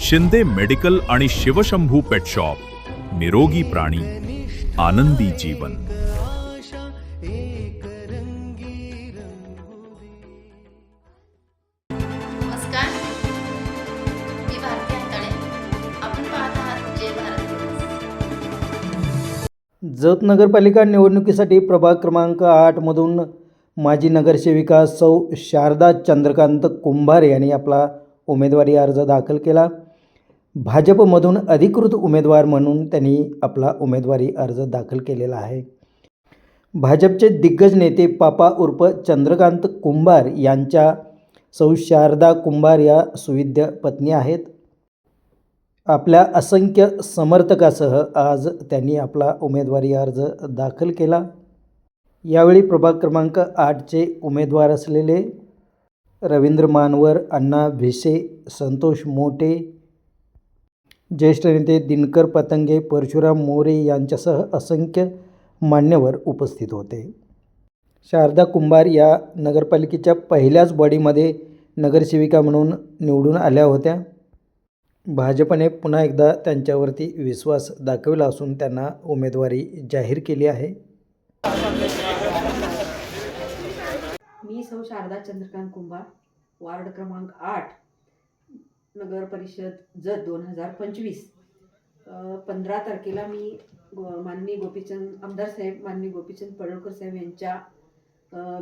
Shinde medical आणि Shivshambhu pet shop निरोगी प्राणी आनंदी जीवन. नमस्कार. मी भारती हाताळे आपण पाहत आहात जय भारत न्यूज. जत नगरपालिका निवडणुकीसाठी प्रभाग क्रमांक आठमधून माजी नगरसेविका सौ शारदा चंद्रकांत कुंभार यांनी आपला उमेदवारी अर्ज दाखल केला. भाजपमधून अधिकृत उमेदवार म्हणून त्यांनी आपला उमेदवारी अर्ज दाखल केलेला आहे. भाजपचे दिग्गज नेते पापा उर्फ चंद्रकांत कुंभार यांच्या सौ शारदा कुंभार या सुविद्य पत्नी आहेत. आपल्या असंख्य समर्थकासह आज त्यांनी आपला उमेदवारी अर्ज दाखल केला. यावेळी प्रभाग क्रमांक आठचे उमेदवार असलेले रवींद्र मानवर अण्णा भिसे संतोष मोटे ज्येष्ठ नेते दिनकर पतंगे परशुराम मोरे यांच्यासह असंख्य मान्यवर उपस्थित होते. शारदा कुंभार या नगरपालिकेच्या पहिल्याच बॉडीमध्ये नगरसेविका म्हणून निवडून आल्या होत्या. भाजपने पुन्हा एकदा त्यांच्यावरती विश्वास दाखविला असून त्यांना उमेदवारी जाहीर केली आहे. मी सौ शारदा चंद्रकांत कुंभार वार्ड क्रमांक आठ नगर परिषद जत दोन हजार पंचवीस. पंधरा तारखेला मी माननीय गोपीचंद आमदार साहेब माननीय गोपीचंद पडळकर साहेब यांच्या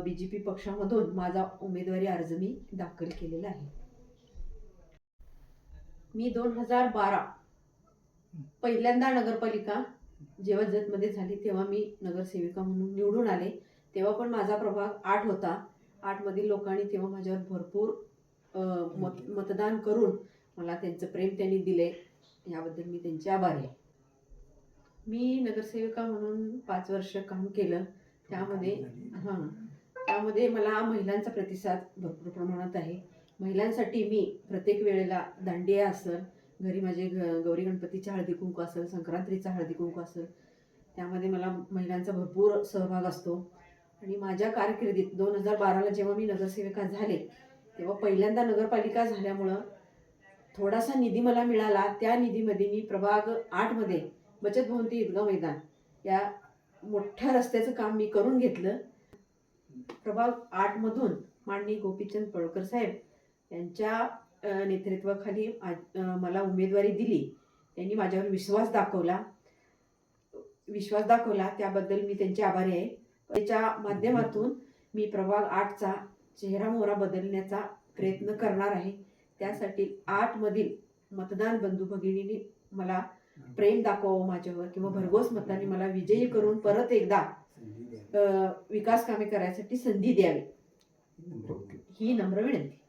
बी जे पी पक्षामधून माझा उमेदवारी अर्ज मी दाखल केलेला आहे. मी दोन हजार बारा पहिल्यांदा नगरपालिका जेव्हा जतमध्ये झाली तेव्हा मी नगरसेविका म्हणून निवडून आले. तेव्हा पण माझा प्रभाग आठ होता. आठमधील लोकांनी तेव्हा माझ्यावर भरपूर मत मतदान करून मला त्यांचं प्रेम त्यांनी दिले याबद्दल मी त्यांचे आभारी आहे. मी नगरसेविका म्हणून पाच वर्ष काम केलं. त्यामध्ये हां त्यामध्ये मला महिलांचा प्रतिसाद भरपूर प्रमाणात आहे. महिलांसाठी मी प्रत्येक वेळेला दांडिया असेल घरी माझे ग गौरी गणपतीचा हळदी कुंकू असेल संक्रांतीचा हळदी कुंकू असेल त्यामध्ये मला महिलांचा भरपूर सहभाग असतो. आणि माझ्या कारकिर्दीत दोन हजार बाराला जेव्हा मी नगरसेविका झाले तेव्हा पहिल्यांदा नगरपालिका झाल्यामुळं थोडासा निधी मला मिळाला. त्या निधीमध्ये मी प्रभाग आठमध्ये बचत भवन ते ईदगाव मैदान या मोठ्या रस्त्याचं काम मी करून घेतलं. प्रभाग आठमधून माननीय गोपीचंद पळकर साहेब यांच्या नेतृत्वाखाली मला उमेदवारी दिली. त्यांनी माझ्यावर विश्वास दाखवला. विश्वास दाखवला. त्याबद्दल मी त्यांचे आभारी आहे. त्याच्या माध्यमातून मी प्रभाग आठचा चेहरा मोहरा बदलण्याचा प्रयत्न करणार आहे. त्यासाठी आठमधील मतदान बंधू भगिनींनी मला प्रेम दाखवावं माझ्यावर किंवा भरघोस मताने मला विजयी करून परत एकदा विकास कामे करायसाठी संधी द्यावी. ही नम्र विनंती.